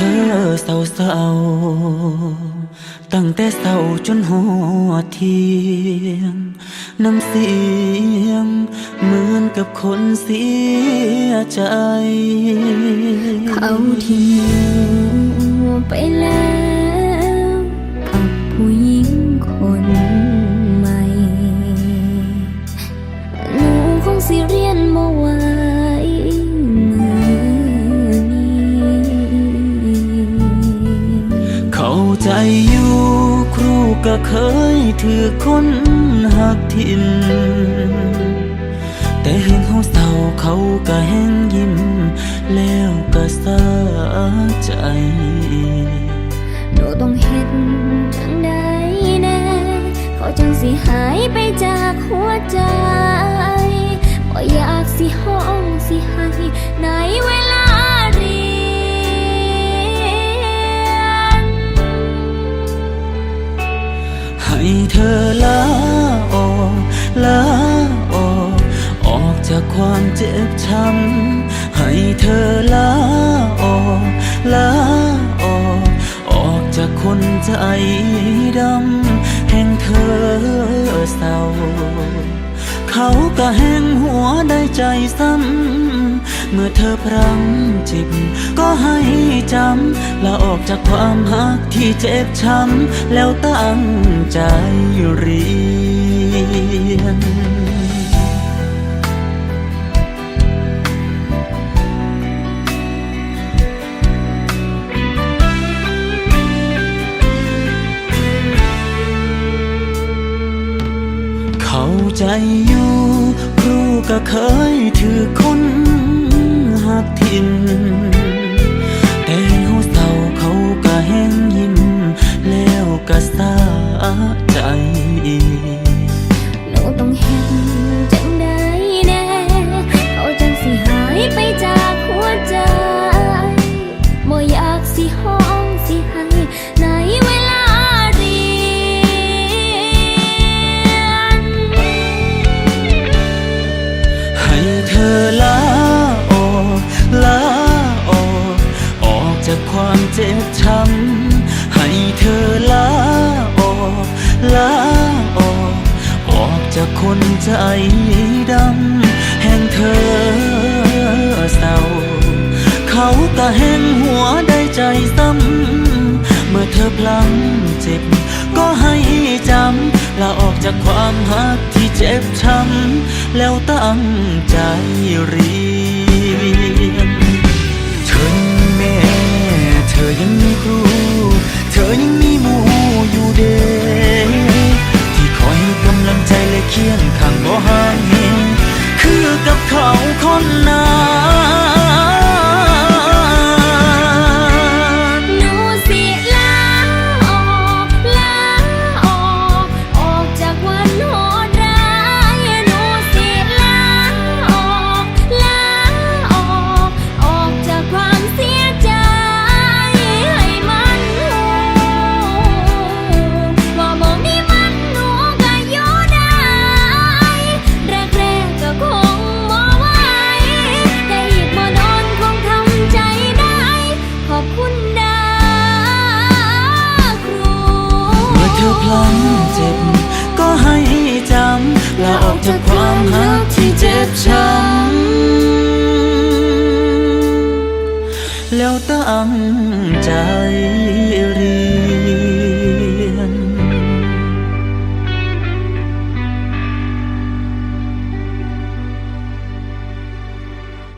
ธอเศร้าเศร้าตั้งแต่เศร้าจนหอดเทียง น้ำเสียง เหมือนกับคนเสียใจ เขาทิ้งไปแล้วกับผู้หญิงคนใหม่หนูคงสิเรีย ใจอยู่ครูก็เคยถือคนหักทินแต่เห็นเขาเศร้าเขาก็แห้งยิ้ม แล้วก็สาใจหนูต้องเห็นจังใดแน่เขาจังสิหายไปจากหัวใจบ่อยากสิห้องสิให้ในเวลา ความเจ็บช้ำให้เธอลาออกลาออกออกจากคนใจดำแห่งเธอเศร้าเขาก็แห้งหัวได้ใจซ้ำเมื่อเธอพรังจิบก็ให้จำลาออกจากความหักที่เจ็บช้ำแล้วตั้งใจเรียน ใจอยู่ครูก็เคยถือคนหักทินแต่หัวเศร้าเขาก็แห้งยิ้มแล้วก็สาใจห ให้เธอลาออกลาออกออกจากคนใจดำแห่งเธอเศร้า เขาก็แห้งหัวได้ใจซ้ำเมื่อเธอพลังเจ็บ ก็ให้จำลาออกจากความหักที่เจ็บช้ำแล้วตั้งใจเรีย ความหักที่เจ็บช้ำแล้วตั้งใจ